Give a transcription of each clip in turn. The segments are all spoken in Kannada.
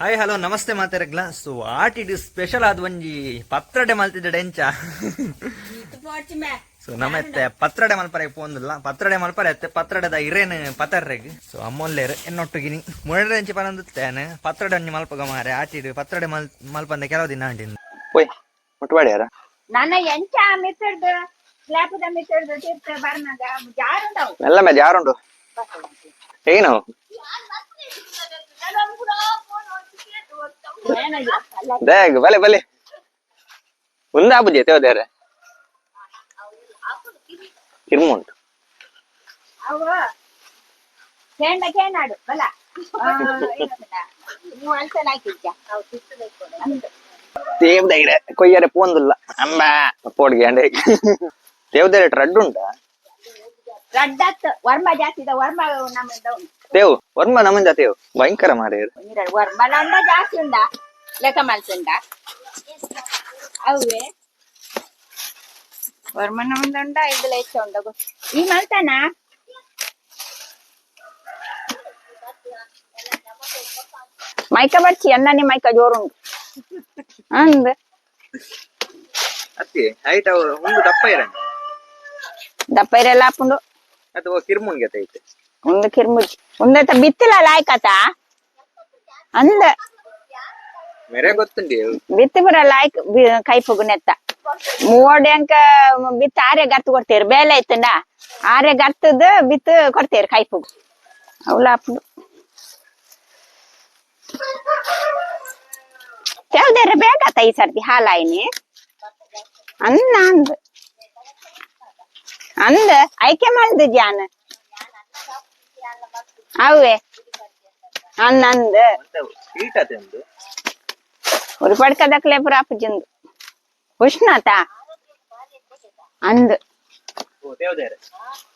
ಹಾಯ್ ಹಲೋ ನಮಸ್ತೆ ಮಾತಾಡಕ್ಲ so what it is special ಆದ ಒಂಜಿ ಪತ್ರಡೆ ಮಲ್ತಿದ್ದ ಡೆಂಚ ಸೊ ನಮ್ಮ ಎತ್ತೆ ಪತ್ರಡೆ ಮಲ್ಪರ ಪೋಂದಿಲ್ಲ ಪತ್ರಡೆ ಮಲ್ಪರ ಎತ್ತೆ ಪತ್ರಡೆದ ಇರೇನ್ ಪತರ್ರೆಗ್ ಸೊ ಅಮ್ಮೊಲ್ಲೇರು ಎನ್ನೊಟ್ಟುಗಿನಿ ಮುರಡೆ ಎಂಚಿ ಪರಂದಿತ್ತೇನೆ ಪತ್ರಡೆ ಒಂಜಿ ಮಲ್ಪಗ ಮಾರೆ ಆಟಿಡ್ ಪತ್ರಡೆ ಮಲ್ ಮಲ್ಪಂದ ಕೆಲವು ದಿನ ಆಂಟಿಂದ ಓಯ್ ಮುಟ್ವಾಡ್ಯಾರ ನನ್ನ ಎಂಚ ದ ಸ್ಲಾಪದ ಮಿತ್ರದು ತೀರ್ಥ ಬರ್ನದ ಜಾರುಂಡವು ಎಲ್ಲ ಜಾರುಂಡು ಏನು? দেখ ভালে ভালে ఉందా బుద్ధి అయితే దగ్గర తిరుమూంట్ தேவ். தகிர கொய்யார பூந்துல்ல அம்மா போடுகேண்டே தேவ் தகிர ரெட் உண்டா? ரெட்டாத் வர்ம ஜாஸ்தி வர்ம நம்ம தேவ் வர்ம நம்ம ஜாத்தேவ் பயங்கர மாதிரி வர்ம ஜாஸ்தி உண்டா? ನಮ್ಮಂಜ ತೇವು ಭಯಂಕರ ಮಾರೇರು ವರ್ಮಲ ಅಂದ ಜಾಸ್ತಿ ಉಂಡ ಲೆಕ್ಕ ಮಲ್ಸುಂಡ ಅವೇ ವರ್ಮ ನಮ್ಮಿಂದ ಉಂಡ ಇದು ಲೆಕ್ಕ ಉಂಡ ಈ ಮಲ್ತಾನ ಮೈಕ ಬರ್ಚಿ ಅನ್ನ ಮೈಕ ಜೋರುಂಡು ಅಂದ್ ಅತ್ತಿ ಹೈಟ್ ಒಂದು ದಪ್ಪ ಇರಂಗ ದಪ್ಪ ಇರೆಲ್ಲ ಹಾಕೊಂಡು ಅಥವಾ ಕಿರ್ಮುನ್ಗೆ ಐತೆ ಒಂದು ಕಿರ್ಮುಜಿ ಒಂದತ ಬಿತ್ತಿಲ್ಲ ಲಾಯ್ಕತ ಅಂದ ಮೇರೆ ಗೊತ್ತುಂಡಿ ಬಿತ್ತಿ ಬರ ಲಾಯ್ಕ್ ಕೈ ಪುಗುನೆತ್ತ ನೆತ್ತ. ಬಿತ್ತ ಆರ್ಯ ಗರ್ತು ಕೊಡ್ತೀರಿ ಬೇಲೆ ಐತನ ಆರ್ಯ ಗರ್ತದ ಬಿತ್ತು ಕೊಡ್ತೀರಿ ಕೈ ಪುಗು. ಹಾಪುದು ಯಾವ್ದಾರ ಬೇಕಾತ ಈ ಸರ್ತಿ ಹಾಲಾಯಿನಿ ಅಂದ ಅಂದ್. ಅಂದ ಐಕೆ ಮಾಡ್ದು ಜಾನ ಅವೇ ಅಂದ ಅಂದ. ಒರ್ ಪಡ್ಕ ದಕ್ಲೆ ಪುರ ಪುಜ್ಜೊಂದು ಉಷ್ಣು ಆತ ಅಂದ್. ದೇವದೆರ್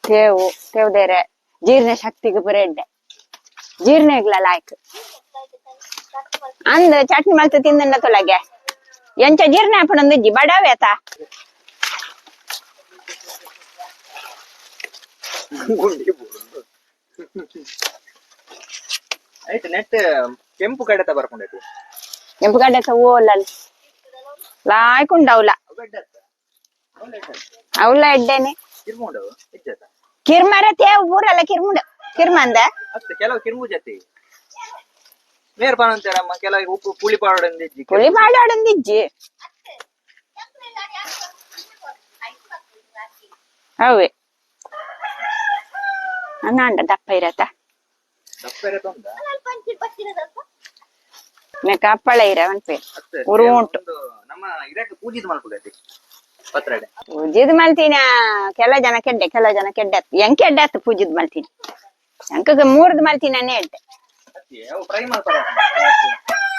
ಸೇವು ಜೀರ್ಣ ಶಕ್ತಿಗ್ ಪೂರ ಎಂಡೆ ಜೀರ್ಣ ಎಗ್ಲ ಲಾಯ್ಕ್. ಅಂದ್ ಚಟ್ನಿ ಮಲ್ತ ತಿಂದಂಡ ತೂಲಗೆ ಎಂಚ ಜೀರ್ಣ ಆಪುಂಡ ಉಂದು ಒಜ್ಜಿ ಬಡಾವೆ ಆತ ಐಟ್ ನಷ್ಟ ಕೆಂಪು ಕಡೆ ತ ಎಂಪು ಗಡ್ಡೆ ಓಲಲ್ ಲಾಯ್ಕ್ ಉಂಡವ್ಲ ಅವಳ ಎಡ್ಡೆನೆ ಕಿರ್ಮುಂಡವು ಇಜ್ಜತ ಕಿರ್ಮರ ತೇವು ಊರಲ್ಲ ಕಿರ್ಮುಂಡ ಕಿರ್ಮಂದ ಅಷ್ಟೇ ಕೆಲವು ಕಿರ್ಮು ಜತಿ ಮೇರ್ ಪಾನಂತಾರಮ್ಮ ಕೆಲವು ಉಪ್ಪು ಪುಳಿ ಪಾವಡಂದ ಇಜ್ಜಿ ಪುಳಿ ಮಾಡಾಡಂದಿಜ್ಜಿ ಅವೇ ಅನ್ನಾಂಡ ದಪ್ಪ ಇರತ್ತ ದಪ್ಪರೆ ತೊಂದ ನೆಕ್ಕ ಹಪ್ಪಳ ಇರ ಉರು ಉಂಟು. ನಮ್ಮ ಇರಕ್ಕೆ ಪತ್ರಡೆ ಪೂಜಿದ್ ಮಲ್ತೀನ ಕೆಲ ಜನ ಕೆಡ್ಡೆ ಕೆಲ ಜನ ಕೆಡ್ಡೆ ಹೆಂಗ್ ಕೆಡ್ಡೆ ಆತು ಪೂಜಿದ್ ಮಲ್ತಿನಿ ಎಂಕ ಮೂರ್ದ್ ಮಲ್ತೀನಿ ನಾನೇ ಹೇಳ್ದೆ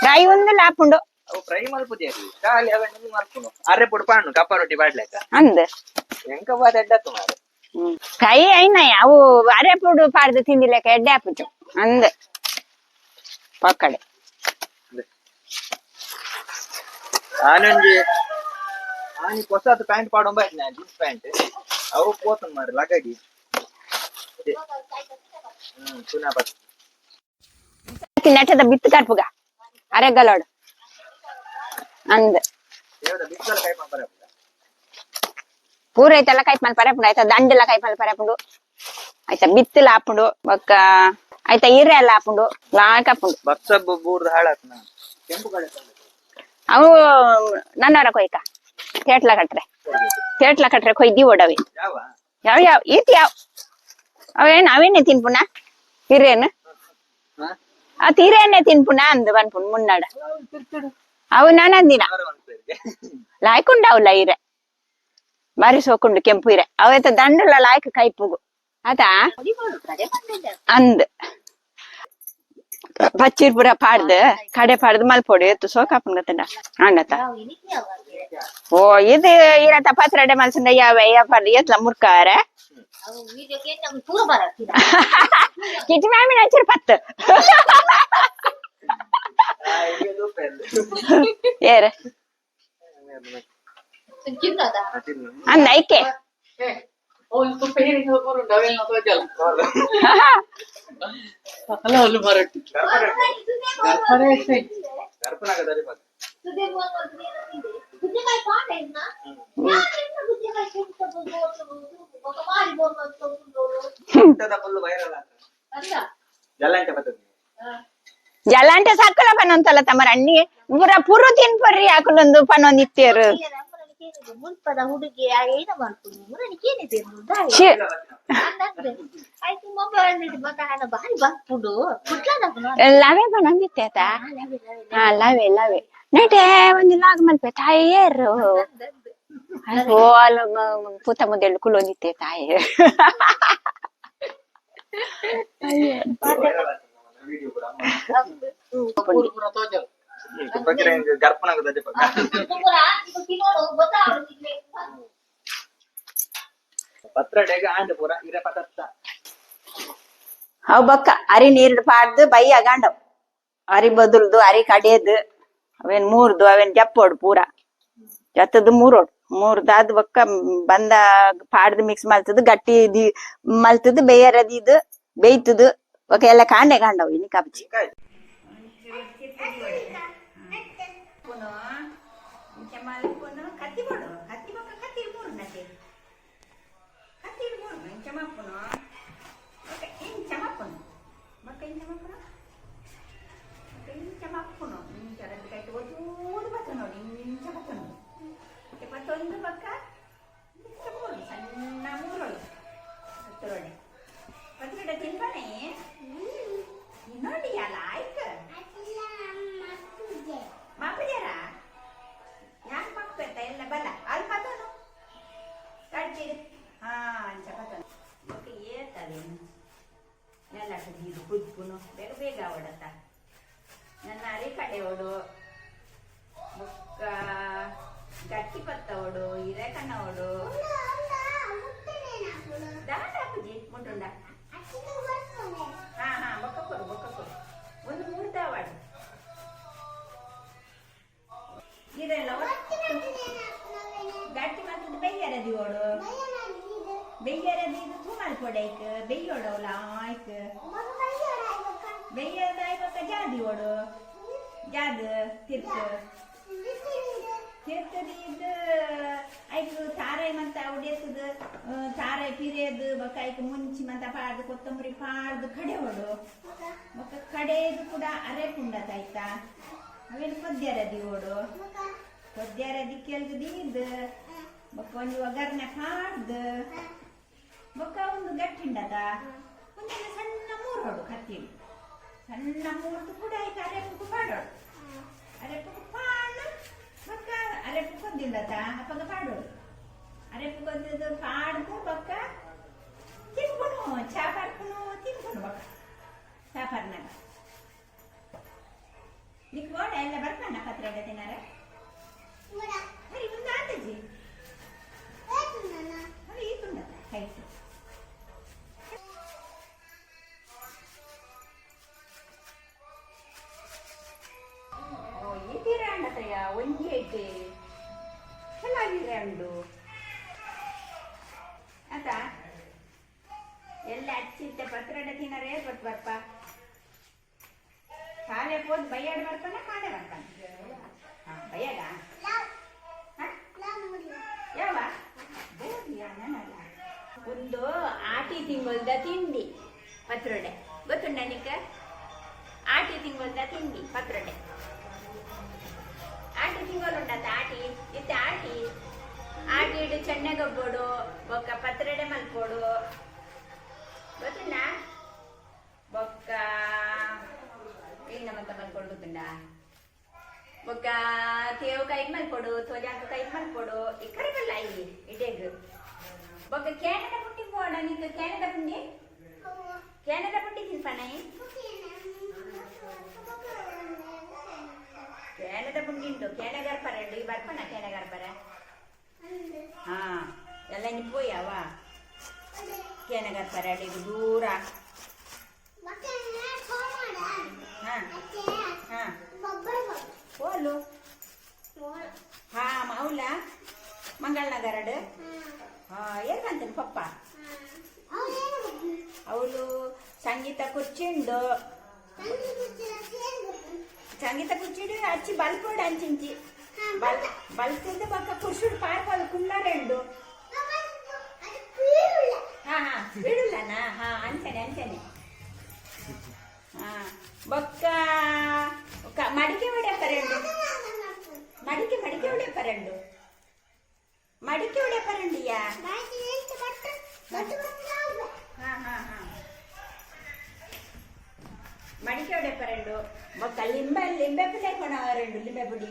ಫ್ರೈ ಒಂದು ಲಾಪುಂಡು ಅವು ಫ್ರೈ ಮಲ್ಪುದಿ ಅಲ್ಲಿ ಖಾಲಿ ಅವ ನಿಮ್ಗೆ ಮಲ್ಪುನು ಅರೆ ಪುಡ್ ಪಾಂಡು ಕಪ್ಪ ರೊಟ್ಟಿ ಬಾಡ್ಲೆಕ್ಕ ಅಂದ್ ಎಂಕ ಬಾದ ಎಡ್ಡತ್ತು ಮಾರು ಕೈ ಐನ ಅವು ಅರೆ ಪುಡು ಪಾಡ್ದು ತಿಂದಿಲ್ಲಕ ಎಡ್ಡೆ ಹಾಪುಚು ಅಂದ್. ಪಕ್ಕಡೆ. ಆನೊಂಜಿ ಆನಿ ಹೊಸತು ಪ್ಯಾಂಟ್ ಪಾಡೊಂಬ. Jeans pant. ಅವು ಪೋತನ್ ಮಾರಿ ಲಗಡಿ. ಹ್ಮ್ ಪುನಃ ಬತ್ ನೆಟ್ಟದ ಬಿತ್ತು ಕರ್ಪುಗ ಅರೆಗಲೋಡು ಅಂದ್. ದೇವದ ಬಿಕ್ಕಲ ಕೈ ಪಂಪರೆ ಪೂರ ಐತೆಲ್ಲ ಕೈ ಮಲ್ ಪರಪುಂಡು ಆಯ್ತಾ ದಂಡೆಲ್ಲ ಕೈ ಮಲ್ ಪರಪುಂಡು ಆಯ್ತಾ ಬಿತ್ತಲ ಹಾಪುಂಡು ಬೊಕ್ಕ ಆಯ್ತಾ ಈರೆ ಎಲ್ಲ ಹಾಪುಂಡು ಲಾಯ್ಕ್ ಹಾಪುಂಡು ಬಕ್ಸ ಬೂರ್ದು ನಾ. ಕೆಂಪು ಕಡೆ ಅವು ನನ್ನವರ ಕೊಯ್ಕ ತೇಟ್ಲ ಕಟ್ರೆ ತೇಟ್ಲ ಕಟ್ರೆ ಕೊಯ್ದಿ ಓಡವೆ ಯಾವ ಯಾವ ಯಾವ ಈತ್ ಯಾವ ಅವೇನ್ ಅವೇನೆ ತಿನ್ಪುಣ ಹಿರೇನು ಹಾ? ಆ ತೀರೇನೆ ತಿನ್ಪುಣ ಅಂದ್ ಬನ್ಪುಣ್ ಮುನ್ನಡ ಅವು ನಾನು ಅಂದಿನ ಯಾರು ಅನ್ಸರಿಗೆ ಲಾಯ್ಕೊಂಡವಲ್ಲ ಇರೆ ಬಾರಿ ಸೋಕೊಂಡು ಕೆಂಪು ಇರೆ ಅವತ್ತ ದಂಡಲ ಲಾಯ್ಕ ಕೈಪುಗು ಆತಾ ಅಂದ್ ಪಚ್ಚಿರ್ಪುರ ಪಾಡ್ದು ಕಡೆ ಪಾಡ್ದು ಮಲ್ಪೊಡು ಎತ್ತು ಸೋಕಾಪನ್ ಗತ್ತಂಡ ಅಂಡತ ಓ ಇದು ಇರತ್ತ ಪತ್ರಡೆ ಮಲ್ಸಂದ ಯಾವ ಯಾವ ಎತ್ಲ ಮುರ್ಕಾರ ಕಿಚಿ ಮ್ಯಾಮಿನ ಹಚ್ಚಿರ್ ಪತ್ತು ಏರ ಅಂದ ಐಕೆ Oh, itu pengen itu baru dawel atau jalan. Halo, lu baru. Parece. ಗರ್ಭನಾಗ ದರಿ ಬಗ್ ಊಟದ ಫುಲ್ ವೈರಲ್ ಆತ ಜಲ್ಲಂಟೆ ಬರ್ತದೆ ಜಲಾಂಟೆ ಸಾಕಲ ಪನೊಂತಲ್ಲ ತಮ್ಮರ ಅಣ್ಣಿ ಪೂರ ಪುರು ತಿನ್ಪರ್ರಿ ಹಾಕಲೊಂದು ಪನೊಂದು ಇತ್ತೇರು ಮುಲ್ಪದ ಹುಡುಗಿ ಏನು ಮಾಡ್ಕೊಂಡು ನನಗೇನಿದೆ ಆಯ್ತು ಮೊಬೈಲ್ ಹಣ ಬಾರಿ ಬಂದ್ಬಿಡು ಲವೆ ಬಂದಿತ್ತೆ ಹಾ ಲವೆ ಲವೆ ನಟೆ ಒಂದು ಲಾಗ್ ಮಲ್ಪೆ ತಾಯಿಯರು ಓ ಅಲ್ಲ ಪೂತ ಮುಂದೆ ಕುಲೊಂದಿತ್ತೆ ತಾಯಿ ಅಯ್ಯೋ ಪತ್ರಡೆಗೆ ಆಂಡ ಪೂರ ಇರ ಪದತ್ತ ಅವ್ ಬಕ್ಕ ಅರಿ ನೀರ್ ಪಾಡ್ದು ಬೈ ಅಗಾಂಡವ್ ಅರಿ ಬದುಲ್ದು ಅರಿ ಕಡಿಯದು ಅವೇನ್ ಮೂರ್ದು ಅವೇನ್ ಜಪ್ಪೋಡು ಪೂರ. ಜತ್ತದು ಮೂರೋಡು. ಮೂರ್ದಾದ್ ಬಕ್ಕ ಬಂದ ಪಾಡ್ದು ಮಿಕ್ಸ್ ಮಲ್ತದು ಗಟ್ಟಿ ದಿ ಮಲ್ತದು ಬೇಯರದಿದು ಬೇಯ್ತದು ಒಕೆ ಎಲ್ಲ ಕಾಂಡೆ ಕಾಂಡವ್ ಇನಿ ಕಬ್ಜಿ. ನೆಲ ಇದು ಕುದ್ಪುನು ಬೇಗ ಬೇಗ ಅವಡತ್ತ ನನ್ನ ಅರಿ ಕಡೆ ಓಡು ಬೊಕ್ಕ ಗಟ್ಟಿ ಪತ್ತ ಓಡು ಹಿರೇಕಣ್ಣ ಓಡು ದಾಟ ಹಾಕುಜಿ ಮುಟ್ಟುಂಡ ಹಾ ಹಾ ಬೊಕ್ಕ ಕೊಡು ಬೊಕ್ಕ ಕೊಡು ಒಂದು ಮೂರ್ತಾವಾಡು ಇದೆಲ್ಲ ಗಟ್ಟಿ ಮತ್ತು ಬೆಯ್ಯರದಿ ಓಡು ಇದು ತುಮಾಲ್ ಕೊಡೈಕ್ ಬೆಯ್ಯೋಡವಲ್ಲ ಆಯ್ಕ್ ಬೆಯ್ಯದ ಆಯ್ಕ ಜಾದಿ ಓಡು ಜಾದ್ ತಿರ್ಕ ತಿರ್ತದಿ ಇದು ಐಕು ತಾರೆ ಮಂತ ಉಡಿಯತ್ತದ ತಾರೆ ಪಿರಿಯದು ಬಕ ಐಕು ಮುಂಚಿ ಮಂತ ಪಾಡ್ದು ಕೊತ್ತಂಬರಿ ಪಾಡ್ದು ಕಡೆ ಓಡು ಬೊಕ್ಕ ಕಡೆದು ಕೂಡ ಅರೆ ಪುಂಡತ ಆಯ್ತಾ ಅವೇನು ಕೊದ್ಯರದಿ ಓಡು ರದಿ ಕೆಲ್ಗದಿ ಇದು ಬೊಕ್ಕ ಒಂದು ಒಗ್ಗರಣೆ ಪಾಡ್ದು ಬೊಕ್ಕ ಒಂದು ಗಟ್ಟಿಂಡದ ಒಂದೆಲ್ಲ ಸಣ್ಣ ಮೂರು ಹೊಡು ಕತ್ತಿ ಸಣ್ಣ ಮೂರ್ದು ಕೂಡ ಆಯ್ತು ಅರೆಪುಕು ಪಾಡೋಡು ಅರೆಪುಕು ಪಾಡು ಬೊಕ್ಕ ಅರೆಪು ಕೊದ್ದಿಂಡತ ಅಪ್ಪಗ ಪಾಡೋಡು ಅರೆಪು ಕೊದ್ದಿದ್ದು ಪಾಡ್ದು ಬೊಕ್ಕ ತಿನ್ಕೊನು ಚಾ ಪಾಡ್ಕೊನು ತಿನ್ಕೊನು ಬೊಕ್ಕ ಚಾ ಪಾಡ್ನಾಗ ಎಲ್ಲ ಪತ್ರಡೆ ತಿನ್ನರೇ ಗೊತ್ತು ಬರ್ಪ ಶಾಲೆ ಹೋದ್ ಬೈಯಾಡ್ ಬರ್ತಾನ ಬರ್ತಾನ ಹಾ, ಬೈಯಾಡ? ಯಾವ ಒಂದು ಆಟಿ ತಿಂಗಳ್ದ ತಿಂಡಿ ಪತ್ರೊಡೆ. ಗೊತ್ತುಂಡ ನನಿಕ ಆಟಿ ತಿಂಗಳ್ದ ತಿಂಡಿ ಪತ್ರೊಡೆ. ಆಟಿ ತಿಂಗೊಳುಂಡತ ಆಟಿ? ಇತ್ತೆ ಆಟಿ? ಆಟಿ ಇಡು ಚೆನ್ನಗೊಬ್ಬೋಡು ಬೊಕ್ಕ ಪತ್ರೊಡೆ ಮಲ್ಪೋಡು ಗೊತ್ತಿನ ಬೊಕ್ಕ. ಈಗ ನಮ್ಮ ಮಲ್ಕೊಂಡು ಬಂದು ಬೊಕ್ಕ ತೇವು ಕೈ ಮಾಡ್ಕೊಡು ತೋಜಾಕ ಕೈ ಮಲ್ಕೊಡು ಈ ಕಡೆ ಬಲ್ಲ ಇಲ್ಲಿ ಇಡೇಗು ಬೊಕ್ಕ ಕ್ಯಾನಡ ಪುಟ್ಟಿ ಪೋಣ ನಿಂತು ಕ್ಯಾನಡ ಪುಂಡಿ ಕ್ಯಾನಡ ಪುಟ್ಟಿ ತಿನ್ಪನೈ ಕ್ಯಾನಡ ಪುಂಡಿ ಉಂಟು ಕ್ಯಾನಗಾರ್ ಪರ ಈ ಬರ್ಪಣ ಕ್ಯಾನಗಾರ್ ಹಾ. ಎಲ್ಲ ನಿಪ್ಪೋಯವಾ ಕೆನಗರ್ ಪರಡಿ ದೂರ ಹಾ ಹಾ ಓಲು ಹಾ ಮೌಲ ಮಂಗಳನಗರಡು ಹಾ ಏನಂತಾನೆ ಪಪ್ಪ ಅವಳು ಸಂಗೀತ ಕುಚ್ಚಿಂಡು సంగీత కూర్చుడు వచ్చి బల్పోడు అంచించి బల్ బల్తుంది పక్క పురుషుడు పారిపోదు కున్న రెండు వీడులనా అంచనే అంచనే బొక్క ఒక మడికి ఉడేప రెండు మడికి మడికి ఉడేప రెండు మడికి ఉడేప రెండు యా మడికి ఉడేప రెండు బొక్క లింబె లింబె పులి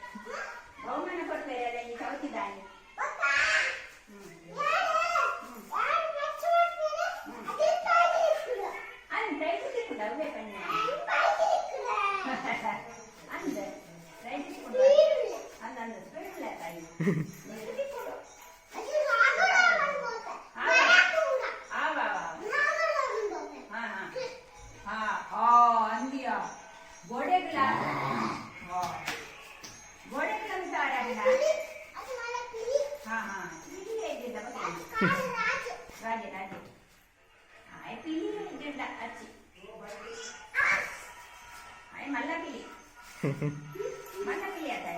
ಮಲ್ಲ ಅರಿ ಪೂರ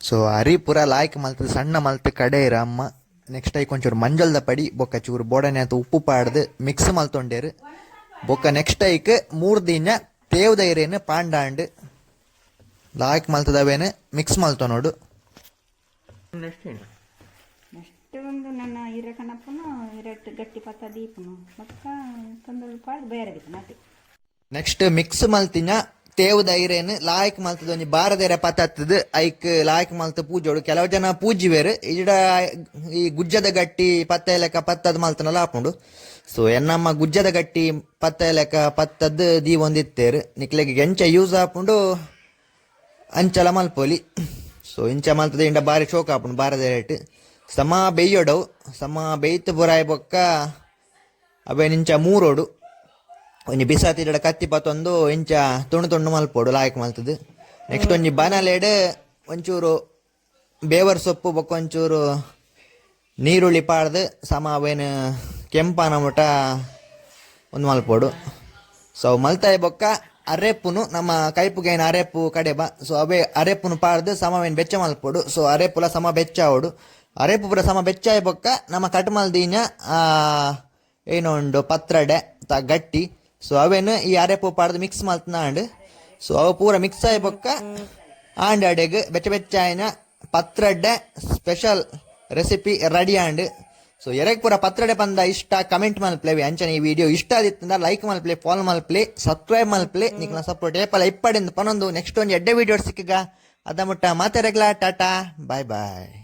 ಸೊ ಹರಿಪುರ ಲಾಯ್ಕ್ ಮಲ್ತದ ಸಣ್ಣ ಮಲ್ತ್ ಕಡೆ ಇರ ಅಮ್ಮ ನೆಕ್ಸ್ಟ್ ಐಕ್ ಒಂಚೂರು ಮಂಜಲ್ದ ಪಡಿ ಬೊಕ್ಕ ಚೂರು ಬೋಡನೆ ಅಂತ ಉಪ್ಪು ಪಾಡ್ದು ಮಿಕ್ಸ್ ಮಲ್ತೊಂಡೇರು ಬೊಕ್ಕ ನೆಕ್ಸ್ಟ್ ಐಕ್ ಮೂರ್ ದಿನ ತೇವ್ದೈರೇನು ಪಾಂಡಾಂಡ್ ಲಾಯ್ಕ್ ಮಲ್ತದವೇನು ಮಿಕ್ಸ್ ಮಲ್ತೋ ನೋಡು ನೆಕ್ಸ್ಟ್ ಒಂದು ನನ್ನ ಇರಕನಪ್ಪನು ಇರಟ್ಟು ಗಟ್ಟಿ ಪತ್ತ ದೀಪನು ಮಕ್ಕ ತೊಂದರೆ ಪಾಡು ಬೇರೆ ದೀಪ ನಾಟಿ ನೆಕ್ಸ್ಟ್ ಮಿಕ್ಸ್ ಮಲ್ತಿನ ತೇವ್ದೈರೇನು ಲಾಯಕ್ ಮಲ್ತದ ಒಂಜಿ ಬಾರದೇರ ಪತ್ತತ್ತದ ಐಕ್ ಲಾಯಕ್ ಮಲ್ತ ಪೂಜೋಡು ಕೆಲವು ಜನ ಪೂಜಿವೇರು ಇಡ ಈ ಗುಜ್ಜದ ಗಟ್ಟಿ ಪತ್ತ ಲೆಕ್ಕ ಪತ್ತದ ಮಲ್ತನ ಹಾಕೊಂಡು ಸೊ ಎನ್ನಮ್ಮ ಗುಜ್ಜದ ಗಟ್ಟಿ ಪತ್ತ ಲೆಕ್ಕ ಪತ್ತದ್ದು ದೀ ಒಂದಿತ್ತೇರು. ನಿಕ್ಲೆಗೆ ಎಂಚ ಯೂಸ್ ಹಾಕೊಂಡು ಅಂಚಲ ಮಲ್ಪೊಲಿ. ಸೊ ಇಂಚ ಮಲ್ತದ ಇಂಡ ಬಾರಿ ಶೋಕ್ ಹಾಕೊಂಡು ಬಾರದ ರೇಟ್ ಸಮ ಬೇಯ್ಯೋಡವು ಸಮ ಬೇಯ್ತು ಬುರಾಯ್ ಬೊಕ್ಕ ಅವೇ ನಿಂಚ ಮೂರೋಡು. ಒಂಜಿ ಬಿಸಾತಿಡ ಕತ್ತಿ ಪತ್ತೊಂದು ಇಂಚ ತುಂಡು ತುಂಡು ಮಲ್ಪೋಡು ಲಾಯಕ್ ಮಲ್ತದು. ನೆಕ್ಸ್ಟ್ ಒಂಜಿ ಬನಲೆಡ್ ಒಂಚೂರು ಬೇವರ್ ಸೊಪ್ಪು, ಬೊಕ್ಕ ಒಂಚೂರು ನೀರುಳ್ಳಿ ಪಾಡ್ದು ಸಮ ಅವೇನು ಕೆಂಪನ ಮುಟ ಒಂದು ಮಲ್ಪೋಡು ಸೊ ಮಲ್ತಾಯಿ ಬೊಕ್ಕ ಅರೆಪ್ಪುನು, ನಮ್ಮ ಕೈಪುಗೈನ ಅರೆಪ್ಪು ಕಡೆ ಬಾ. ಸೊ ಅವೇ ಅರೆಪ್ಪುನು ಪಾಡ್ದು ಸಮವೇನು ಬೆಚ್ಚ ಮಲ್ಪೋಡು ಸೊ ಅರೆಪ್ಪುಲ ಸಮ ಬೆಚ್ಚ ಆವಡು ಅರೆಪ್ಪು ಪುರ ಸಮ ಬೆಚ್ಚ ಆಯ್ ಬೊಕ್ಕ, ನಮ್ಮ ಕಟ್ಮಲ್ದೀನ ಏನೋ ಉಂಡು ಪತ್ರಡೆ, ತ ಗಟ್ಟಿ. ಸೊ ಅವೇನು ಈ ಅರೆಪು ಪಾಡ್ದು ಮಿಕ್ಸ್ ಮಲ್ತನಾಂಡ್ ಸೊ ಅವು ಪೂರ ಮಿಕ್ಸ್ ಆಯ್ ಬೊಕ್ಕ ಆಂಡ್ ಅಡೆಗ್ ಬೆಚ್ಚ ಬೆಚ್ಚಾಯಿನ patrode special recipe ready and so ಎರಗ್ ಪೂರ ಪತ್ರಡೆ ಬಂದ ಇಷ್ಟ ಕಮೆಂಟ್ ಮಲ್ಪ್ಲೇವಿ, ಅಂಚನೆ ಈ ವಿಡಿಯೋ ಇಷ್ಟ ಆದಿತ್ತಂದ್ರೆ ಲೈಕ್ ಮಲ್ಪ್ಲೆ ಫಾಲೋ ಮಲ್ಪ್ಲೆ ಸಬ್ಸ್ಕ್ರೈಬ್ ಮಲ್ಪ್ಲೆ, ನಿಕ್ನ ಸಪೋರ್ಟ್ ಏಪಲ ಇಪ್ಪಡಿಂದ ಪನೊಂದು ನೆಕ್ಸ್ಟ್ ಒಂದು ಎಡ್ಡೆ ವಿಡಿಯೋ ಸಿಕ್ಕಿಗ, ಅದ ಮುಟ್ಟ ಮಾತಾಡಗ್ಲಾ ಟಾಟಾ ಬಾಯ್ ಬಾಯ್